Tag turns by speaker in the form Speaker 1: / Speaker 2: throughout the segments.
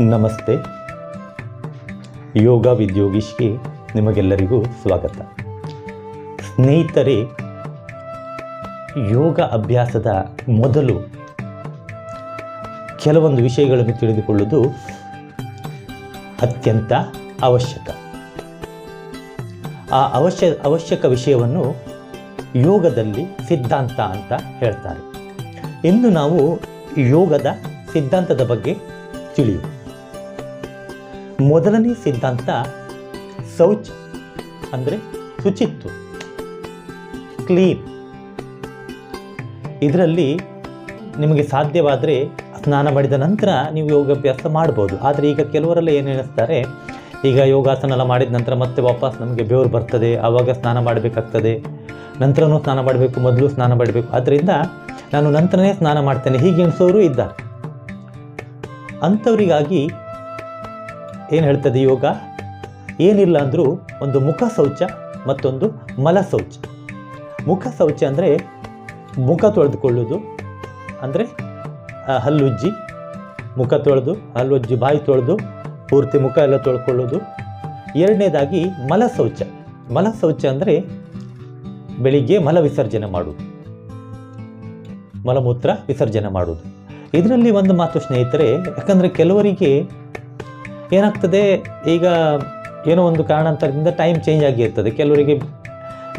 Speaker 1: ನಮಸ್ತೆ. ಯೋಗ ವಿದ್ಯೋಗೀಶ್ಗೆ ನಿಮಗೆಲ್ಲರಿಗೂ ಸ್ವಾಗತ. ಸ್ನೇಹಿತರೆ, ಯೋಗ ಅಭ್ಯಾಸದ ಮೊದಲು ಕೆಲವೊಂದು ವಿಷಯಗಳನ್ನು ತಿಳಿದುಕೊಳ್ಳುವುದು ಅತ್ಯಂತ ಅವಶ್ಯಕ. ಆ ಅವಶ್ಯ, ಅವಶ್ಯಕ ವಿಷಯವನ್ನು ಯೋಗದಲ್ಲಿ ಸಿದ್ಧಾಂತ ಅಂತ ಹೇಳ್ತಾರೆ. ಇಂದು ನಾವು ಯೋಗದ ಸಿದ್ಧಾಂತದ ಬಗ್ಗೆ ತಿಳಿಯುವ ಮೊದಲನೇ ಸಿದ್ಧಾಂತ ಶೌಚ, ಅಂದರೆ ಶುಚಿತ್ವ ಕ್ಲೀನ್ ಇದರಲ್ಲಿ ನಿಮಗೆ ಸಾಧ್ಯವಾದರೆ ಸ್ನಾನ ಮಾಡಿದ ನಂತರ ನೀವು ಯೋಗಾಭ್ಯಾಸ ಮಾಡ್ಬೋದು. ಆದರೆ ಈಗ ಕೆಲವರೆಲ್ಲ ಏನು ಹೇಳ್ತಾರೆ ಈಗ ಯೋಗಾಸನ ಎಲ್ಲ ಮಾಡಿದ ನಂತರ ಮತ್ತೆ ವಾಪಸ್ ನಮಗೆ ಬೆವರು ಬರ್ತದೆ ಆವಾಗ ಸ್ನಾನ ಮಾಡಬೇಕಾಗ್ತದೆ, ನಂತರನೂ ಸ್ನಾನ ಮಾಡಬೇಕು, ಮೊದಲು ಸ್ನಾನ ಮಾಡಬೇಕು. ಆದ್ದರಿಂದ ನಾನು ನಂತರನೇ ಸ್ನಾನ ಮಾಡ್ತೇನೆ. ಹೀಗೆ ಅನಿಸೋರು ಇದ್ದಾರೆ. ಅಂಥವರಿಗಾಗಿ ಏನು ಹೇಳ್ತದೆ ಯೋಗ? ಏನಿಲ್ಲ ಅಂದರೂ ಒಂದು ಮುಖ ಶೌಚ ಮತ್ತೊಂದು ಮಲ ಶೌಚ. ಮುಖ ಶೌಚ ಅಂದರೆ ಮುಖ ತೊಳೆದುಕೊಳ್ಳೋದು ಅಂದರೆ ಹಲ್ಲುಜ್ಜಿ ಮುಖ ತೊಳೆದು ಹಲ್ಲುಜ್ಜಿ ಬಾಯಿ ತೊಳೆದು, ಪೂರ್ತಿ ಮುಖ ಎಲ್ಲ ತೊಳ್ಕೊಳ್ಳೋದು ಎರಡನೇದಾಗಿ ಮಲ ಶೌಚ. ಮಲ ಶೌಚ ಅಂದರೆ ಬೆಳಿಗ್ಗೆ ಮಲ ವಿಸರ್ಜನೆ ಮಾಡೋದು ಮಲಮೂತ್ರ ವಿಸರ್ಜನೆ ಮಾಡೋದು ಇದರಲ್ಲಿ ಒಂದು ಮಾತು ಸ್ನೇಹಿತರೆ, ಯಾಕಂದರೆ ಕೆಲವರಿಗೆ ಏನಾಗ್ತದೆ? ಈಗ ಏನೋ ಒಂದು ಕಾರಣಾಂತರದಿಂದ ಟೈಮ್ ಚೇಂಜ್ ಆಗಿರ್ತದೆ. ಕೆಲವರಿಗೆ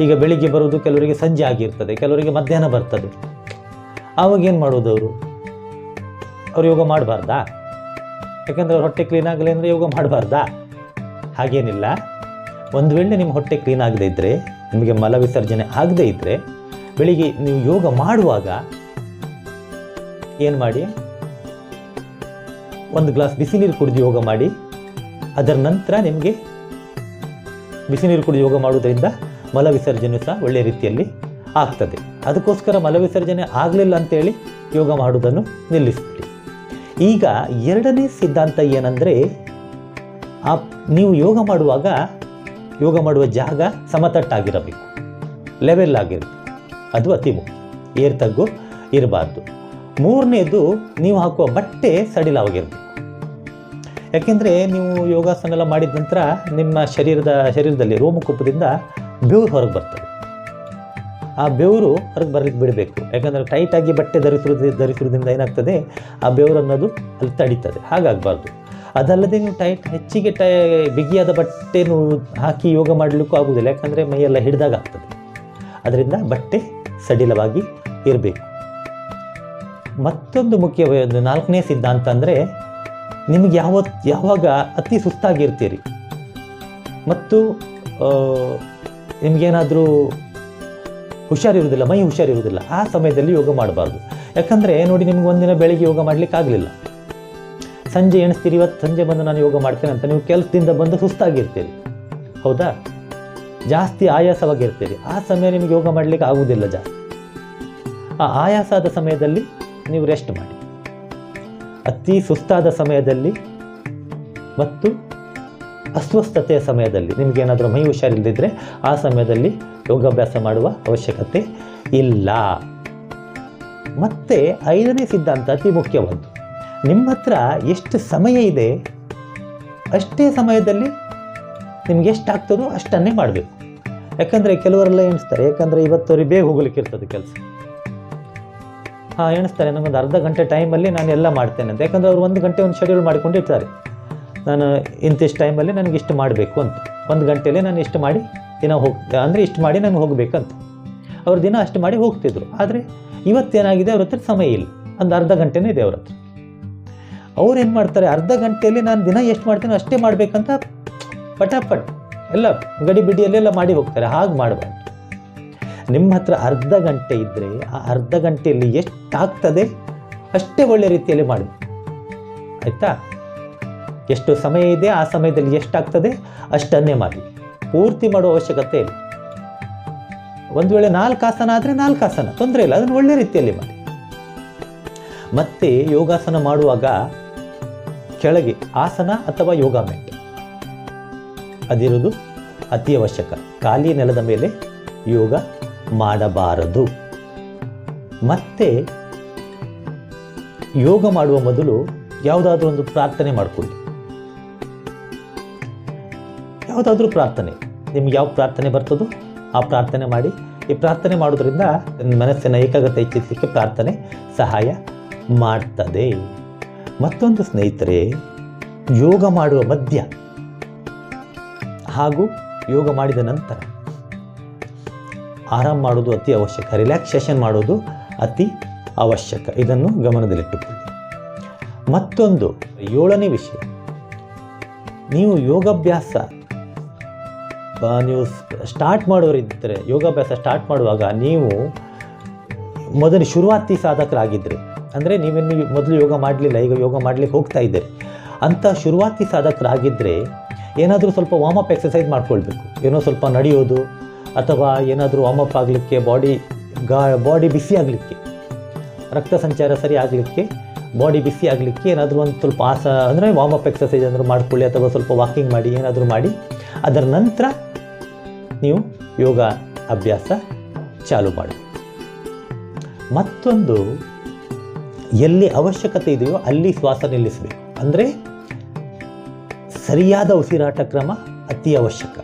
Speaker 1: ಈಗ ಬೆಳಿಗ್ಗೆ ಬರೋದು ಕೆಲವರಿಗೆ ಸಂಜೆ ಆಗಿರ್ತದೆ. ಕೆಲವರಿಗೆ ಮಧ್ಯಾಹ್ನ ಬರ್ತದೆ. ಆವಾಗ ಏನು ಮಾಡೋದು ಅವರು? ಅವ್ರು ಯೋಗ ಮಾಡಬಾರ್ದಾ? ಯಾಕಂದರೆ ಅವ್ರ ಹೊಟ್ಟೆ ಕ್ಲೀನ್ ಆಗಲಿ ಅಂದರೆ ಯೋಗ ಮಾಡಬಾರ್ದಾ? ಹಾಗೇನಿಲ್ಲ. ಒಂದು ವೇಳೆ ನಿಮ್ಮ ಹೊಟ್ಟೆ ಕ್ಲೀನ್ ಆಗದೇ ಇದ್ದರೆ ನಿಮಗೆ ಮಲ ವಿಸರ್ಜನೆ ಆಗದೇ ಇದ್ದರೆ ಬೆಳಿಗ್ಗೆ ನೀವು ಯೋಗ ಮಾಡುವಾಗ ಏನು ಮಾಡಿ? ಒಂದು ಗ್ಲಾಸ್ ಬಿಸಿ ನೀರು ಕುಡಿದು ಯೋಗ ಮಾಡಿ. ಅದರ ನಂತರ ನಿಮಗೆ ಬಿಸಿ ನೀರು ಕುಡಿದು ಯೋಗ ಮಾಡುವುದರಿಂದ ಮಲ ವಿಸರ್ಜನೆ ಸಹ ಒಳ್ಳೆಯ ರೀತಿಯಲ್ಲಿ ಆಗ್ತದೆ. ಅದಕ್ಕೋಸ್ಕರ ಮಲ ವಿಸರ್ಜನೆ ಆಗಲಿಲ್ಲ ಅಂತೇಳಿ ಯೋಗ ಮಾಡುವುದನ್ನು ನಿಲ್ಲಿಸ್ಬಿಡಿ. ಈಗ ಎರಡನೇ ಸಿದ್ಧಾಂತ ಏನಂದರೆ, ಆ ನೀವು ಯೋಗ ಮಾಡುವಾಗ ಯೋಗ ಮಾಡುವ ಜಾಗ ಸಮತಟ್ಟಾಗಿರಬೇಕು. ಲೆವೆಲ್ ಆಗಿರಬೇಕು. ಅದು ಅತಿ ಮುಖ್ಯ. ಏರ್ ತಗ್ಗು ಇರಬಾರ್ದು. ಮೂರನೇದು ನೀವು ಹಾಕುವ ಬಟ್ಟೆ ಸಡಿಲವಾಗಿರಬೇಕು. ಯಾಕೆಂದರೆ ನೀವು ಯೋಗಾಸನ ಎಲ್ಲ ಮಾಡಿದ ನಂತರ ನಿಮ್ಮ ಶರೀರದ, ಶರೀರದಲ್ಲಿ ರೋಮಕೂಪದಿಂದ ಬೆವರು ಹೊರಗೆ ಬರ್ತದೆ. ಆ ಬೆವರು ಹೊರಗೆ ಬರಲಿಕ್ಕೆ ಬಿಡಬೇಕು. ಯಾಕಂದರೆ ಟೈಟಾಗಿ ಬಟ್ಟೆ ಧರಿಸಿರೋದು ಧರಿಸಿರೋದ್ರಿಂದ ಏನಾಗ್ತದೆ? ಆ ಬೆವರು ಅನ್ನೋದು ಅಲ್ಲಿ ತಡೀತದೆ. ಹಾಗಾಗಬಾರ್ದು. ಅದಲ್ಲದೆ ನೀವು ಟೈಟ್ ಹೆಚ್ಚಿಗೆ ಟೈ, ಬಿಗಿಯಾದ ಬಟ್ಟೆನು ಹಾಕಿ ಯೋಗ ಮಾಡಲಿಕ್ಕೂ ಆಗುವುದಿಲ್ಲ. ಯಾಕಂದರೆ ಮೈಯೆಲ್ಲ ಹಿಡಿದಾಗ ಆಗ್ತದೆ. ಅದರಿಂದ ಬಟ್ಟೆ ಸಡಿಲವಾಗಿ ಇರಬೇಕು. ಮತ್ತೊಂದು ಮುಖ್ಯ ನಾಲ್ಕನೇ ಸಿದ್ಧಾಂತ ಅಂದರೆ ನಿಮಗೆ ಯಾವತ್ತು ಯಾವಾಗ ಅತಿ ಸುಸ್ತಾಗಿರ್ತೀರಿ? ಮತ್ತು ನಿಮಗೇನಾದರೂ ಹುಷಾರಿರುವುದಿಲ್ಲ, ಮೈ ಹುಷಾರಿರುವುದಿಲ್ಲ, ಆ ಸಮಯದಲ್ಲಿ ಯೋಗ ಮಾಡಬಾರ್ದು. ಯಾಕಂದರೆ, ನೋಡಿ, ನಿಮ್ಗೆ ಒಂದಿನ ಬೆಳಿಗ್ಗೆ ಯೋಗ ಆಗಲಿಲ್ಲ. ಸಂಜೆ ಎಣಿಸ್ತೀರಿ, ಇವತ್ತು ಸಂಜೆ ಬಂದು ನಾನು ಯೋಗ ಮಾಡ್ತೇನೆ ಅಂತ ನೀವು ಕೆಲಸದಿಂದ ಬಂದು ಸುಸ್ತಾಗಿರ್ತೀರಿ. ಹೌದಾ? ಜಾಸ್ತಿ ಆಯಾಸವಾಗಿರ್ತೀರಿ. ಆ ಸಮಯ ನಿಮಗೆ ಯೋಗ ಮಾಡಲಿಕ್ಕೆ ಆಗುವುದಿಲ್ಲ ಜಾಸ್ತಿ. ಆ ಆಯಾಸದ ಸಮಯದಲ್ಲಿ ನೀವು ರೆಸ್ಟ್ ಮಾಡಿ. ಅತಿ ಸುಸ್ತಾದ ಸಮಯದಲ್ಲಿ ಮತ್ತು ಅಸ್ವಸ್ಥತೆಯ ಸಮಯದಲ್ಲಿ. ನಿಮಗೇನಾದರೂ ಮೈ ಹುಷಾರಿಲ್ಲದಿದ್ದರೆ ಆ ಸಮಯದಲ್ಲಿ ಯೋಗಾಭ್ಯಾಸ ಮಾಡುವ ಅವಶ್ಯಕತೆ ಇಲ್ಲ. ಮತ್ತು ಐದನೇ ಸಿದ್ಧಾಂತ ಅತಿ ಮುಖ್ಯವಾದ್ದು. ನಿಮ್ಮ ಹತ್ರ ಎಷ್ಟು ಸಮಯ ಇದೆ, ಅಷ್ಟೇ ಸಮಯದಲ್ಲಿ ನಿಮ್ಗೆ ಎಷ್ಟಾಗ್ತದೋ ಅಷ್ಟನ್ನೇ ಮಾಡಬೇಕು. ಯಾಕಂದರೆ ಕೆಲವರೆಲ್ಲ ಎಣಿಸ್ತಾರೆ, ಯಾಕಂದರೆ ಇವತ್ತವ್ರಿಗೆ ಬೇಗ ಹೋಗ್ಲಿಕ್ಕೆ ಇರ್ತದೆ ಕೆಲಸ. ಎಣಿಸ್ತಾರೆ ನನಗೊಂದು ಅರ್ಧ ಗಂಟೆ ಟೈಮಲ್ಲಿ ನಾನು ಎಲ್ಲ ಮಾಡ್ತೇನೆ ಅಂತ. ಯಾಕಂದರೆ ಅವ್ರು ಒಂದು ಗಂಟೆ ಒಂದು ಶೆಡ್ಯೂಲ್ ಮಾಡಿಕೊಂಡಿರ್ತಾರೆ ನಾನು ಇಂತಿಷ್ಟು ಟೈಮಲ್ಲಿ ನನಗೆ ಇಷ್ಟು ಮಾಡಬೇಕು ಅಂತ. ಒಂದು ಗಂಟೆಯಲ್ಲಿ ನಾನು ಇಷ್ಟು ಮಾಡಿ ದಿನ ಹೋಗ್, ಅಂದರೆ ಇಷ್ಟು ಮಾಡಿ ನಾನು ಹೋಗಬೇಕಂತ ಅವ್ರ ದಿನ ಅಷ್ಟು ಮಾಡಿ ಹೋಗ್ತಿದ್ರು. ಆದರೆ ಇವತ್ತೇನಾಗಿದೆ ಅವ್ರ ಹತ್ರ ಸಮಯ ಇಲ್ಲ. ಒಂದು ಅರ್ಧ ಗಂಟೆನೇ ಇದೆ ಅವ್ರ ಹತ್ರ. ಅವ್ರು ಏನು ಮಾಡ್ತಾರೆ, ಅರ್ಧ ಗಂಟೆಯಲ್ಲಿ ನಾನು ದಿನ ಎಷ್ಟು ಮಾಡ್ತೇನೆ ಅಷ್ಟೇ ಮಾಡಬೇಕಂತ ಪಟಾಪಟ್ ಎಲ್ಲ ಗಡಿಬಿಡಿಯಲ್ಲೆಲ್ಲ ಮಾಡಿ ಹೋಗ್ತಾರೆ. ಹಾಗೆ ಮಾಡಬಾರ್ದು. ನಿಮ್ಮ ಹತ್ರ ಅರ್ಧ ಗಂಟೆ ಇದ್ದರೆ ಆ ಅರ್ಧ ಗಂಟೆಯಲ್ಲಿ ಎಷ್ಟಾಗ್ತದೆ ಅಷ್ಟೇ ಒಳ್ಳೆ ರೀತಿಯಲ್ಲಿ ಮಾಡಿ. ಆಯಿತಾ? ಎಷ್ಟು ಸಮಯ ಇದೆ ಆ ಸಮಯದಲ್ಲಿ ಎಷ್ಟಾಗ್ತದೆ ಅಷ್ಟನ್ನೇ ಮಾಡಿ. ಪೂರ್ತಿ ಮಾಡುವ ಅವಶ್ಯಕತೆ ಇಲ್ಲ. ಒಂದು ವೇಳೆ ನಾಲ್ಕು ಆಸನ ಆದರೆ ನಾಲ್ಕು ಆಸನ, ತೊಂದರೆ ಇಲ್ಲ, ಅದನ್ನು ಒಳ್ಳೆ ರೀತಿಯಲ್ಲಿ ಮಾಡಿ. ಮತ್ತೆ ಯೋಗಾಸನ ಮಾಡುವಾಗ ಕೆಳಗೆ ಆಸನ ಅಥವಾ ಯೋಗ ಮ್ಯಾಟ್ ಅದಿರುವುದು ಅತಿ ಅವಶ್ಯಕ. ಖಾಲಿ ನೆಲದ ಮೇಲೆ ಯೋಗ ಮಾಡಬಾರದು. ಮತ್ತೆ ಯೋಗ ಮಾಡುವ ಮೊದಲು ಯಾವುದಾದ್ರೂ ಒಂದು ಪ್ರಾರ್ಥನೆ ಮಾಡಿಕೊಳ್ಳಿ. ಯಾವುದಾದ್ರೂ ಪ್ರಾರ್ಥನೆ. ನಿಮ್ಗೆ ಯಾವ ಪ್ರಾರ್ಥನೆ ಬರ್ತದೋ ಆ ಪ್ರಾರ್ಥನೆ ಮಾಡಿ. ಈ ಪ್ರಾರ್ಥನೆ ಮಾಡೋದ್ರಿಂದ ಮನಸ್ಸಿನ ಏಕಾಗ್ರತೆ ಹೆಚ್ಚಿಸಲಿಕ್ಕೆ ಪ್ರಾರ್ಥನೆ ಸಹಾಯ ಮಾಡ್ತದೆ. ಮತ್ತೊಂದು ಸ್ನೇಹಿತರೆ, ಯೋಗ ಮಾಡುವ ಮಧ್ಯ ಹಾಗೂ ಯೋಗ ಮಾಡಿದ ನಂತರ ಆರಾಮ್ ಮಾಡೋದು ಅತಿ ಅವಶ್ಯಕ. ರಿಲ್ಯಾಕ್ಸೇಷನ್ ಮಾಡೋದು ಅತಿ ಅವಶ್ಯಕ. ಇದನ್ನು ಗಮನದಲ್ಲಿಟ್ಟುಕೊಳ್ಳಿ. ಮತ್ತೊಂದು, ಏಳನೇ ವಿಷಯ. ನೀವು ಯೋಗಾಭ್ಯಾಸ ನೀವು ಸ್ಟಾರ್ಟ್ ಮಾಡೋರಿದ್ದರೆ ಯೋಗಾಭ್ಯಾಸ ಸ್ಟಾರ್ಟ್ ಮಾಡುವಾಗ ನೀವು ಮೊದಲು ಶುರುವಾತಿ ಸಾಧಕರಾಗಿದ್ದರೆ, ಅಂದರೆ ನೀವೇನು ಮೊದಲು ಯೋಗ ಮಾಡಲಿಲ್ಲ, ಈಗ ಯೋಗ ಮಾಡಲಿಕ್ಕೆ ಹೋಗ್ತಾ ಇದ್ದೀರಿ. ಅಂಥ ಶುರುವಾತಿ ಸಾಧಕರಾಗಿದ್ದರೆ ಏನಾದರೂ ಸ್ವಲ್ಪ ವಾಮಪ್ ಎಕ್ಸಸೈಸ್ ಮಾಡ್ಕೊಳ್ಬೇಕು. ಏನೋ ಸ್ವಲ್ಪ ನಡೆಯೋದು ಅಥವಾ ಏನಾದರೂ ಅಪ್ ಆಗಲಿಕ್ಕೆ ಬಾಡಿ ಗಾ ಬಾಡಿ ಬಿಸಿ ಆಗಲಿಕ್ಕೆ, ರಕ್ತ ಸಂಚಾರ ಸರಿ ಆಗಲಿಕ್ಕೆ ಬಾಡಿ ಬಿಸಿ ಆಗಲಿಕ್ಕೆ ಏನಾದರೂ ಒಂದು ಸ್ವಲ್ಪ ಆಸ, ಅಂದರೆ ವಾಮಪ್ ಎಕ್ಸಸೈಸ್ ಏನಾದರೂ ಮಾಡಿಕೊಳ್ಳಿ ಅಥವಾ ಸ್ವಲ್ಪ ವಾಕಿಂಗ್ ಮಾಡಿ, ಏನಾದರೂ ಮಾಡಿ, ಅದರ ನಂತರ ನೀವು ಯೋಗ ಅಭ್ಯಾಸ ಚಾಲು ಮಾಡಿ. ಮತ್ತೊಂದು, ಎಲ್ಲಿ ಅವಶ್ಯಕತೆ ಇದೆಯೋ ಅಲ್ಲಿ ಶ್ವಾಸ ನಿಲ್ಲಿಸಬೇಕು. ಅಂದರೆ ಸರಿಯಾದ ಉಸಿರಾಟ ಕ್ರಮ ಅತಿ ಅವಶ್ಯಕ.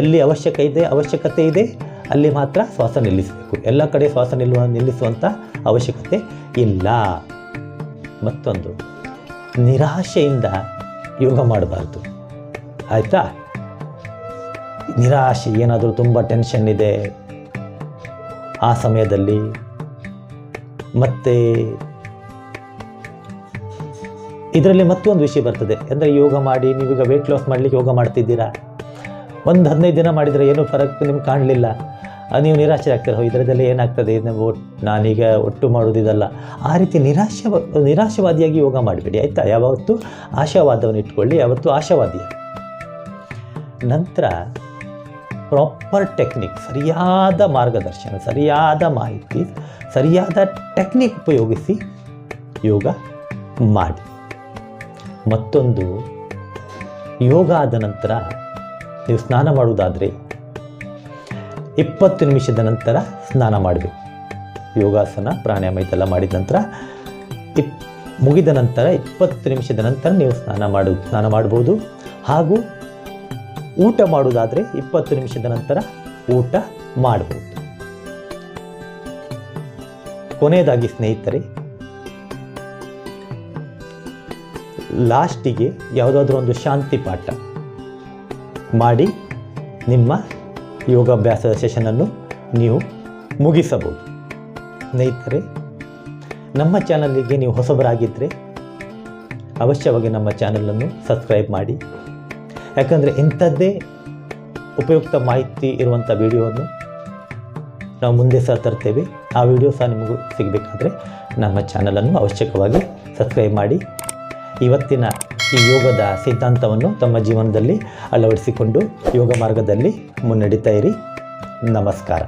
Speaker 1: ಎಲ್ಲಿ ಅವಶ್ಯಕ ಇದೆ, ಅವಶ್ಯಕತೆ ಇದೆ, ಅಲ್ಲಿ ಮಾತ್ರ ಶ್ವಾಸ ನಿಲ್ಲಿಸಬೇಕು. ಎಲ್ಲ ಕಡೆ ಶ್ವಾಸ ನಿಲ್ಲುವ ನಿಲ್ಲಿಸುವಂಥ ಅವಶ್ಯಕತೆ ಇಲ್ಲ. ಮತ್ತೊಂದು, ನಿರಾಶೆಯಿಂದ ಯೋಗ ಮಾಡಬಾರ್ದು. ಆಯಿತಾ? ನಿರಾಶೆ, ಏನಾದರೂ ತುಂಬ ಟೆನ್ಷನ್ ಇದೆ. ಆ ಸಮಯದಲ್ಲಿ ಮತ್ತೆ ಇದರಲ್ಲಿ ಮತ್ತೊಂದು ವಿಷಯ ಬರ್ತದೆ. ಅಂದರೆ ಯೋಗ ಮಾಡಿ, ನೀವೀಗ ವೆಯ್ಟ್ ಲಾಸ್ ಮಾಡಲಿಕ್ಕೆ ಯೋಗ ಮಾಡ್ತಿದ್ದೀರಾ? ಒಂದು ಹದಿನೈದು ದಿನ ಮಾಡಿದರೆ ಏನೂ ಫರಕ್ ನಿಮ್ಗೆ ಕಾಣಲಿಲ್ಲ. ನೀವು ನಿರಾಶೆ ಆಗ್ತೀರ ಇದರದಲ್ಲಿ ಏನಾಗ್ತದೆ? ನಾವು ಒಟ್ಟು ನಾನೀಗ ಒಟ್ಟು ಮಾಡೋದಿದಲ್ಲ ಆ ರೀತಿ ನಿರಾಶ ನಿರಾಶವಾದಿಯಾಗಿ ಯೋಗ ಮಾಡಬೇಡಿ, ಆಯಿತಾ? ಯಾವತ್ತು ಆಶಾವಾದವನ್ನು ಇಟ್ಕೊಳ್ಳಿ, ಯಾವತ್ತು ಆಶಾವಾದಿ. ನಂತರ ಪ್ರಾಪರ್ ಟೆಕ್ನಿಕ್ ಸರಿಯಾದ ಮಾರ್ಗದರ್ಶನ, ಸರಿಯಾದ ಮಾಹಿತಿ, ಸರಿಯಾದ ಟೆಕ್ನಿಕ್ ಉಪಯೋಗಿಸಿ ಯೋಗ ಮಾಡಿ. ಮತ್ತೊಂದು ಯೋಗ ಆದ ನಂತರ ನೀವು ಸ್ನಾನ ಮಾಡುವುದಾದರೆ ಇಪ್ಪತ್ತು ನಿಮಿಷದ ನಂತರ ಸ್ನಾನ ಮಾಡಬೇಕು. ಯೋಗಾಸನ, ಪ್ರಾಣಾಯಾಮ ಇದೆಲ್ಲ ಮಾಡಿದ ನಂತರ ಇಪ್, ಮುಗಿದ ನಂತರ ಇಪ್ಪತ್ತು ನಿಮಿಷದ ನಂತರ ನೀವು ಸ್ನಾನ ಮಾಡು, ಸ್ನಾನ ಮಾಡ್ಬೋದು. ಹಾಗೂ ಊಟ ಮಾಡುವುದಾದರೆ ಇಪ್ಪತ್ತು ನಿಮಿಷದ ನಂತರ ಊಟ ಮಾಡಬಹುದು ಕೊನೆಯದಾಗಿ ಸ್ನೇಹಿತರೆ ಲಾಸ್ಟಿಗೆ ಯಾವುದಾದ್ರೂ ಒಂದು ಶಾಂತಿ ಪಾಠ. ಮಾಡಿ ನಿಮ್ಮ ಯೋಗಾಭ್ಯಾಸದ ಸೆಷನನ್ನು ನೀವು ಮುಗಿಸಬಹುದು. ಸ್ನೇಹಿತರೆ, ನಮ್ಮ ಚಾನಲಿಗೆ ನೀವು ಹೊಸಬರಾಗಿದ್ದರೆ ಅವಶ್ಯವಾಗಿ ನಮ್ಮ ಚಾನಲನ್ನು ಸಬ್ಸ್ಕ್ರೈಬ್ ಮಾಡಿ. ಯಾಕಂದರೆ ಇಂಥದ್ದೇ ಉಪಯುಕ್ತ ಮಾಹಿತಿ ಇರುವಂಥ ವಿಡಿಯೋವನ್ನು ನಾವು ಮುಂದೆ ಸಹ ತರ್ತೇವೆ. ಆ ವಿಡಿಯೋ ಸಹ ನಿಮಗೂ ಸಿಗಬೇಕಾದ್ರೆ ನಮ್ಮ ಚಾನಲನ್ನು ಅವಶ್ಯಕವಾಗಿ ಸಬ್ಸ್ಕ್ರೈಬ್ ಮಾಡಿ. ಇವತ್ತಿನ ಈ ಯೋಗದ ಸಿದ್ಧಾಂತವನ್ನು ತಮ್ಮ ಜೀವನದಲ್ಲಿ ಅಳವಡಿಸಿಕೊಂಡು ಯೋಗ ಮಾರ್ಗದಲ್ಲಿ ಮುನ್ನಡೀತಾ ಇರಿ. ನಮಸ್ಕಾರ.